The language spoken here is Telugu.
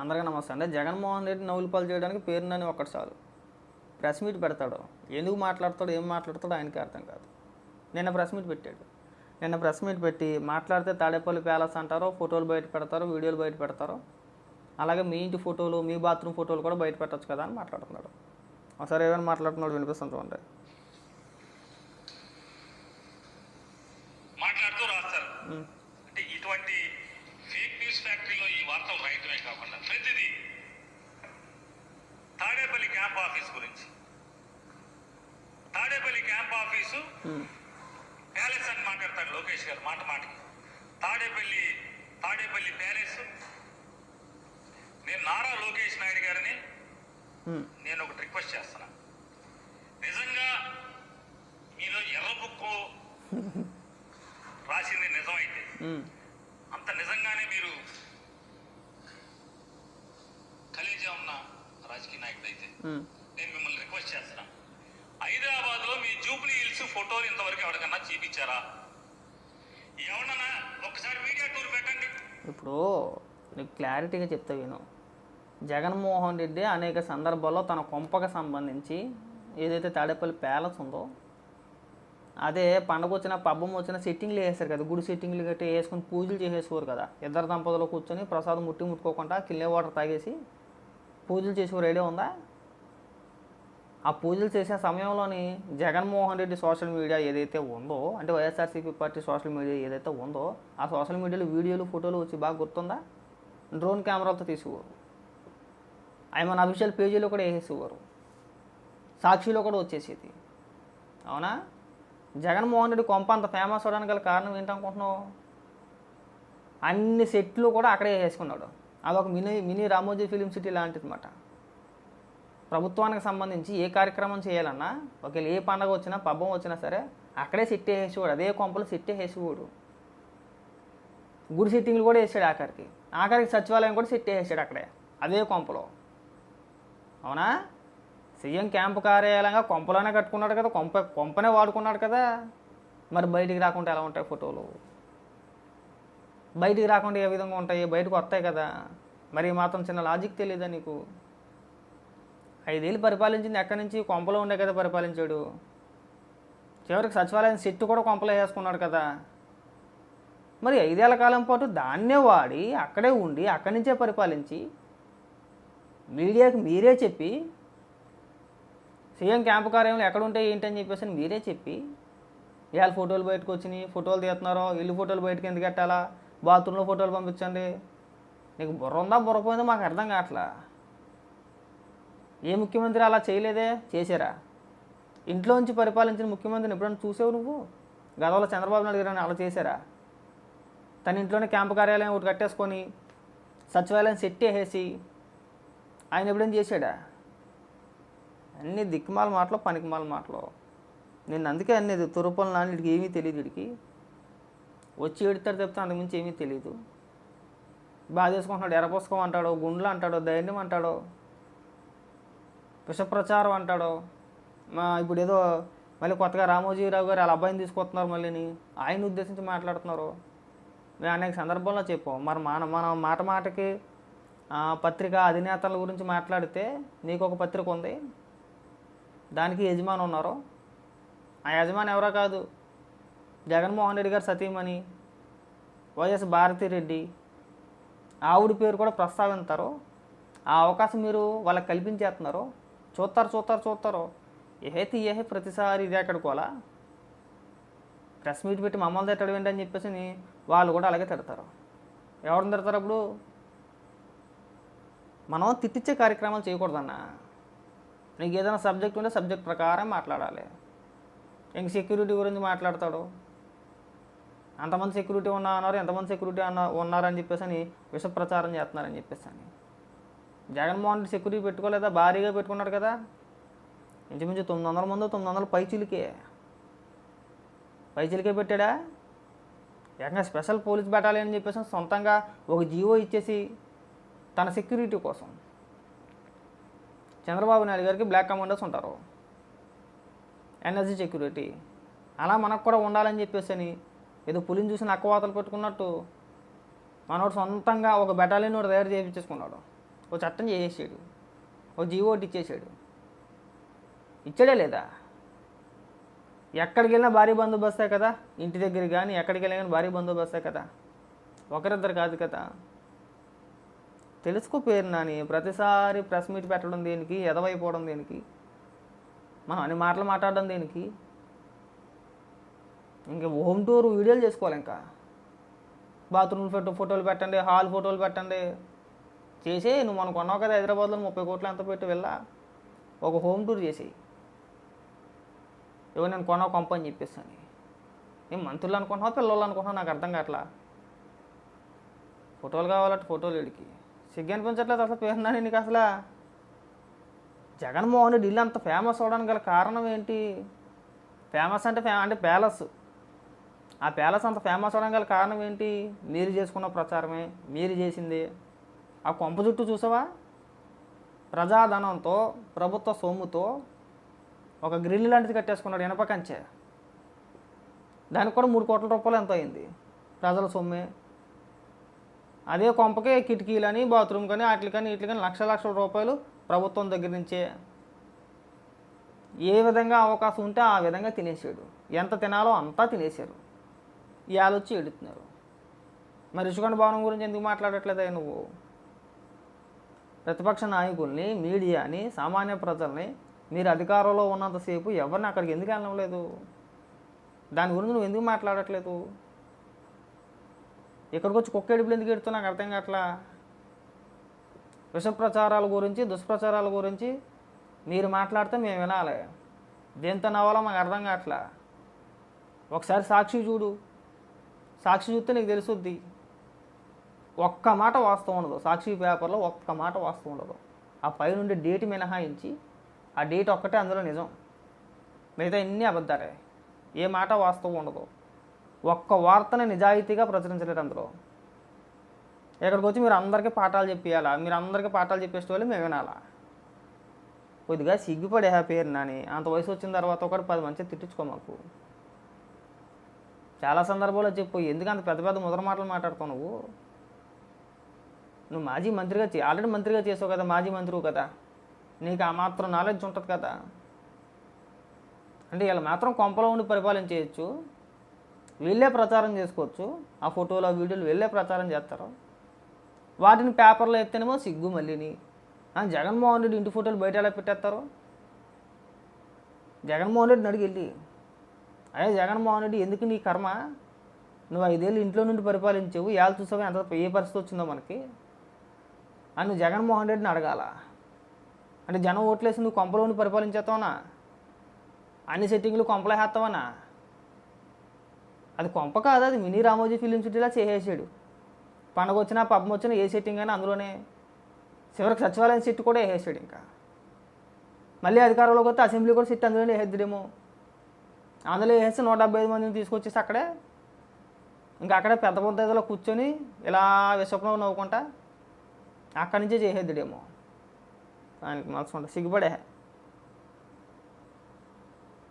అందరికీ నమస్తే అండి. జగన్మోహన్ రెడ్డి నవ్వులపాలు చేయడానికి పేరునని ఒక్కటి చాలు. ప్రెస్ మీట్ పెడతాడు. ఎందుకు మాట్లాడతాడు ఏం మాట్లాడతాడో ఆయనకి అర్థం కాదు. నిన్న ప్రెస్ మీట్ పెట్టాడు. నిన్న ప్రెస్ మీట్ పెట్టి మాట్లాడితే తాడేపల్లి ప్యాలెస్ అంటారో ఫోటోలు బయట పెడతారో వీడియోలు బయట పెడతారో అలాగే మీ ఇంటి ఫోటోలు మీ బాత్రూమ్ ఫోటోలు కూడా బయట పెట్టచ్చు కదా అని మాట్లాడుతున్నాడు. ఒకసారి ఏమైనా మాట్లాడుతున్నాడు వినిపిస్తుంది చూడండి మాట్లాడుతూ రాస్తారు. క్యాంప్ ఆఫీస్ గురించి. Tadepalli camp office. ప్యాలెస్ అని మాట్లాడతాడు లోకేష్ గారు మాట మాటకి. తాడేపల్లి తాడేపల్లి ప్యాలెస్. నేను నారా లోకేష్ నాయుడు గారిని నేను ఒకటి రిక్వెస్ట్ చేస్తున్నా. నిజంగా మీలో ఎర్ర బుక్కు రాసింది నిజమైతే ఉమ్, అంత నిజంగానే మీరు కలేజా ఉన్న రాజకీయ నాయకుడు అయితే ఉమ్. నేను మిమ్మల్ని రిక్వెస్ట్ చేస్తున్నా హైదరాబాద్లో మీ జూబ్లీ హిల్స్ ఫోటోలు ఇంతవరకు ఎవరికన్నా చూపించారా? ఎవరన్నా ఒకసారి మీడియా టూర్ పెట్టండి. ఇప్పుడు నీకు క్లారిటీగా చెప్తా విను. జగన్మోహన్ రెడ్డి అనేక సందర్భాల్లో తన కొంపకు సంబంధించి ఏదైతే తాడేపల్లి ప్యాలెస్ ఉందో అదే పండగ వచ్చిన పబ్బం వచ్చిన సెట్టింగ్లు వేసారు కదా. గుడి సెట్టింగ్లు గట్టి వేసుకొని పూజలు చేసేసేవారు కదా. ఇద్దరు దంపతులు కూర్చొని ప్రసాదం ముట్టి ముట్టుకోకుండా కిల్లే వాటర్ తాగేసి పూజలు చేసేవారు. ఐడియా ఉందా? ఆ పూజలు చేసే సమయంలోని జగన్మోహన్ రెడ్డి సోషల్ మీడియా ఏదైతే ఉందో అంటే వైఎస్ఆర్సీపీ పార్టీ సోషల్ మీడియా ఏదైతే ఉందో ఆ సోషల్ మీడియాలో వీడియోలు ఫోటోలు వచ్చి బాగా గుర్తుందా? డ్రోన్ కెమెరాలతో తీసేవారు. అవి మన అఫీషియల్ పేజీలో కూడా వేసేసేవారు. సాక్షిలో కూడా వచ్చేసేది. అవునా? జగన్మోహన్ రెడ్డి కొంప అంత ఫేమస్ అవడానికి గల కారణం ఏంటనుకుంటున్నావు? అన్ని సెట్లు కూడా అక్కడే వేసుకున్నాడు. అదొక mini mini Ramoji film city లాంటిది అనమాట ప్రభుత్వానికి సంబంధించి ఏ కార్యక్రమం చేయాలన్నా ఒకవేళ ఏ పండగ వచ్చినా పబ్బం వచ్చినా సరే అక్కడే సెట్ వేసేవాడు. అదే కొంపలు సిట్టే వేసేవాడు. గుడి సిట్టింగ్లు కూడా వేసాడు ఆఖరికి. ఆఖరికి సచివాలయం కూడా సిట్టే వేసాడు అక్కడే అదే కొంపలో. అవునా? సీఎం క్యాంపు కార్యాలయంగా కొంపలోనే కట్టుకున్నాడు కదా కొంప కొంపనే వాడుకున్నాడు కదా. మరి బయటికి రాకుండా ఎలా ఉంటాయి ఫోటోలు? బయటికి రాకుండా ఏ విధంగా ఉంటాయి? బయటకు వస్తాయి కదా. మరి మాత్రం చిన్న లాజిక్ తెలియదా నీకు? ఐదేళ్ళు పరిపాలించింది ఎక్కడి నుంచి? కొంపలో ఉండే కదా పరిపాలించాడు. చివరికి సచివాలయం సెట్టు కూడా కొంపలో వేసుకున్నాడు కదా. మరి ఐదేళ్ళ కాలం పాటు దాన్నే వాడి అక్కడే ఉండి అక్కడి నుంచే పరిపాలించి మీడియాకి మీరే చెప్పి సీఎం క్యాంపు కార్యంలో ఎక్కడ ఉంటే ఏంటని చెప్పేసి అని మీరే చెప్పి ఇవాళ ఫోటోలు బయటకు వచ్చినాయి ఫోటోలు తీస్తున్నారో ఇల్లు ఫోటోలు బయటకు ఎందుకు పెట్టాలా బాత్రూంలో ఫోటోలు పంపించండి. నీకు బుర్ర ఉందా? బుర్రపోయిందో మాకు అర్థం కావట్లా. ఏ ముఖ్యమంత్రి అలా చేయలేదే? చేశారా? ఇంట్లోంచి పరిపాలించిన ముఖ్యమంత్రిని ఎప్పుడైనా చూసావు నువ్వు? గతంలో చంద్రబాబు నాయుడు గారు అలా చేశారా? తన ఇంట్లోనే క్యాంపు కార్యాలయం ఒకటి కట్టేసుకొని సచివాలయం సెట్ చేసేసి ఆయన ఎప్పుడైనా చేశాడా? అన్ని దిక్కుమాల మాటలు పనికిమాల మాటలు. నేను అందుకే అనేది తురుపల నాన్నడికి ఏమీ తెలియదు వీడికి. వచ్చి ఎడతాడు చెప్తే అంతకుమించి ఏమీ తెలియదు. బాధ చేసుకుంటున్నాడు ఎరపోసుకోమంటాడో అంటాడో గుండ్లు అంటాడో ధైర్యం అంటాడో. విషప్రచారం అంటాడు. మా ఇప్పుడు ఏదో మళ్ళీ కొత్తగా రామోజీరావు గారు వాళ్ళ అబ్బాయిని తీసుకొస్తున్నారు మళ్ళీని. ఆయన ఉద్దేశించి మాట్లాడుతున్నారు. మేము అనేక సందర్భంలో చెప్పాం. మరి మన మన మాట మాటకి పత్రిక అధినేతల గురించి మాట్లాడితే నీకు ఒక పత్రిక ఉంది. దానికి యజమాని ఉన్నారు. ఆ యజమాని ఎవరో కాదు. జగన్మోహన్ రెడ్డి గారు సతీమణి. వైఎస్ భారతిరెడ్డి. ఆవిడ పేరు కూడా ప్రస్తావిస్తారు ఆ అవకాశం మీరు వాళ్ళకి కల్పించేస్తున్నారు. చూస్తారు చూస్తారు చూస్తారు ఏహైతే ఏహే ప్రతిసారి ఇదే అక్కడుకోవాలా ప్రెస్ మీట్ పెట్టి మమ్మల్ని తిట్టడం ఏంటని చెప్పేసి వాళ్ళు కూడా అలాగే తిడతారు. ఎవరిని తిడతారు అప్పుడు? మనం తిట్టించే కార్యక్రమాలు చేయకూడదన్నా. నీకు ఏదైనా సబ్జెక్ట్ ఉంటే సబ్జెక్ట్ ప్రకారం మాట్లాడాలి. ఇంక సెక్యూరిటీ గురించి మాట్లాడతాడు. అంతమంది సెక్యూరిటీ ఉన్నా అన్నారు ఎంతమంది సెక్యూరిటీ అన్న ఉన్నారని చెప్పేసి అని విష ప్రచారం చేస్తున్నారని చెప్పేసి అని. జగన్మోహన్ రెడ్డి సెక్యూరిటీ పెట్టుకోలేదా? భారీగా పెట్టుకున్నాడు కదా. ఇంచుమించు తొమ్మిది వందల మంది తొమ్మిది వందల పైచిలికే. పైచిలికే పెట్టాడా? ఏకంగా స్పెషల్ పోలీస్ బెటాలియన్ అని చెప్పేసి సొంతంగా ఒక జీవో ఇచ్చేసి తన సెక్యూరిటీ కోసం చంద్రబాబు నాయుడు గారికి బ్లాక్ కమాండర్స్ ఉంటారు. NSG security. అలా మనకు కూడా ఉండాలని చెప్పేసి అని ఏదో పులిని చూసిన అక్కవాతలు పెట్టుకున్నట్టు మనోడు సొంతంగా ఒక బెటాలియన్ తయారు చేయించేసుకున్నాడు. ఓ చట్టం చేసేసాడు. ఓ జీవోటి ఒకటి ఇచ్చేసాడు. ఇచ్చాడే లేదా? ఎక్కడికి వెళ్ళినా భారీ బందోబస్తే కదా? ఇంటి దగ్గర కానీ ఎక్కడికి వెళ్ళినా కానీ భారీ బందోబస్తే కదా? ఒకరిద్దరు కాదు కదా? తెలుసుకో పేరు నాని ప్రతిసారి ప్రెస్ మీట్ పెట్టడం దేనికి ఎదవైపోవడం దేనికి? మనం అన్ని మాటలు మాట్లాడడం దేనికి? ఇంకా హోమ్ టూర్ వీడియోలు చేసుకోవాలి ఇంకా. బాత్రూమ్ ఫోటో ఫోటోలు పెట్టండి హాల్ ఫోటోలు పెట్టండి. చేసే నువ్వు మనకు కొన్నావు కదా హైదరాబాద్లో ముప్పై కోట్లు ఎంత పెట్టి వెళ్ళా? ఒక హోమ్ టూర్ చేసేయి. ఇవ్వ నేను కొన్నావు కొంప అని చెప్పేస్తాను. నేను మంత్రులు అనుకుంటున్నావు పిల్లలు అనుకుంటున్నావు? నాకు అర్థం కావట్లా? ఫోటోలు కావాలంటే ఫోటోలు వీడికి సిగ్గు అనిపించట్లేదు అసలు పేరున్నాను నీకు అసలు? జగన్మోహన్ రెడ్డి ఇల్లు అంత ఫేమస్ అవడానికి గల కారణం ఏంటి? ఫేమస్ అంటే ఫే అంటే ప్యాలెస్ ఆ ప్యాలెస్ అంత ఫేమస్ అవడానికి గల కారణం ఏంటి? మీరు చేసుకున్న ప్రచారమే మీరు చేసింది. ఆ కొంప చుట్టూ చూసావా? ప్రజాధనంతో ప్రభుత్వ సొమ్ముతో ఒక గ్రిల్ లాంటిది కట్టేసుకున్నాడు ఇనప కంచె. దానికి కూడా మూడు కోట్ల రూపాయలు ఎంత అయింది ప్రజల సొమ్మే. అదే కొంపకే కిటికీలని బాత్రూమ్ కానీ వాటికి కానీ వీటికి కానీ లక్ష లక్షల రూపాయలు ప్రభుత్వం దగ్గర నుంచే. ఏ విధంగా అవకాశం ఉంటే ఆ విధంగా తినేసాడు. ఎంత తినాలో అంతా తినేశారు. ఇవాళ వచ్చి ఎడుతున్నారు మరి రుచికొండ భవనం గురించి ఎందుకు మాట్లాడట్లేదా నువ్వు? ప్రతిపక్ష నాయకుల్ని మీడియాని సామాన్య ప్రజల్ని మీరు అధికారంలో ఉన్నంతసేపు ఎవరిని అక్కడికి ఎందుకు వెళ్ళలేదు దాని గురించి నువ్వు ఎందుకు మాట్లాడట్లేదు? ఇక్కడికి వచ్చి కుక్క ఎడుపులు ఎందుకు ఎడుతున్నా నాకు అర్థం కావట్లా? విష ప్రచారాల గురించి దుష్ప్రచారాల గురించి మీరు మాట్లాడితే మేము వినాలి. దేంతో నవ్వాలో మాకు అర్థం కావట్లా? ఒకసారి సాక్షి చూడు. సాక్షి చూస్తే నీకు తెలుసుద్ది. ఒక్క మాట వాస్తవం ఉండదు. సాక్షి పేపర్లో ఒక్క మాట వాస్తవం ఉండదు. ఆ పైనుండి డేట్ మినహాయించి ఆ డేట్ ఒక్కటే అందులో నిజం. మిగతా ఎన్ని అబద్ధాలే. ఏ మాట వాస్తవం ఉండదు. ఒక్క వార్తని నిజాయితీగా ప్రచురించలేరు అందులో. ఇక్కడికి వచ్చి మీరు అందరికీ పాఠాలు చెప్పేయాలా? మీరు అందరికీ పాఠాలు చెప్పేసే వాళ్ళు మేము వినాలా? కొద్దిగా సిగ్గుపడే ఆ పేరు నాని. అంత వయసు వచ్చిన తర్వాత ఒకటి పది మంచి తిట్టించుకో మాకు. చాలా సందర్భాల్లో చెప్పు. ఎందుకు అంత పెద్ద పెద్ద ముద్ర మాటలు మాట్లాడుతావు నువ్వు? నువ్వు మాజీ మంత్రిగా చే ఆల్రెడీ మంత్రిగా చేసావు కదా మాజీ మంత్రివు కదా. నీకు ఆ మాత్రం నాలెడ్జ్ ఉంటుంది కదా. అంటే వీళ్ళు మాత్రం కొంపలో ఉండి పరిపాలన చేయొచ్చు. వీళ్ళే ప్రచారం చేసుకోవచ్చు. ఆ ఫోటోలు ఆ వీడియోలు వీళ్ళే ప్రచారం చేస్తారు. వాటిని పేపర్లో ఎత్తేనేమో సిగ్గు మళ్ళీని. జగన్మోహన్ రెడ్డి ఇంటి ఫోటోలు బయట ఎలా పెట్టేస్తారు? జగన్మోహన్ రెడ్డిని అడిగి వెళ్ళి అదే జగన్మోహన్ రెడ్డి ఎందుకు నీ కర్మ? నువ్వు ఐదేళ్ళు ఇంట్లో నుండి పరిపాలించావు. ఏళ్ళు చూసావు ఎంత ఏ పరిస్థితి వచ్చిందో మనకి? అని నువ్వు జగన్మోహన్ రెడ్డిని అడగాల. అంటే జనం ఓట్లేసి నువ్వు కొంపలోని పరిపాలించేస్తావునా? అన్ని సెట్టింగ్లు కొంపలే వేస్తావనా అది కొంప కాదు అది మినీ రామోజీ ఫిలిం సిటీలా చేసేసాడు. పండగ వచ్చినా పబ్బం వచ్చినా ఏ సెట్టింగ్ అయినా అందులోనే చివరికి సచివాలయం సెట్ కూడా వేసేసాడు ఇంకా. మళ్ళీ అధికారంలోకి వస్తే అసెంబ్లీ కూడా సెట్ అందులోనే వేసేద్దేమో అందులో వేసేసి నూట డెబ్బై ఐదు మందిని తీసుకొచ్చేసి అక్కడే ఇంకా అక్కడే పెద్ద పెద్ద ఇదిలో కూర్చొని ఇలా విషపనం నవ్వుకుంటా అక్కడి నుంచే చేసేద్దుడేమో. ఆయనకి మనసు ఉంటుంది సిగ్గుపడే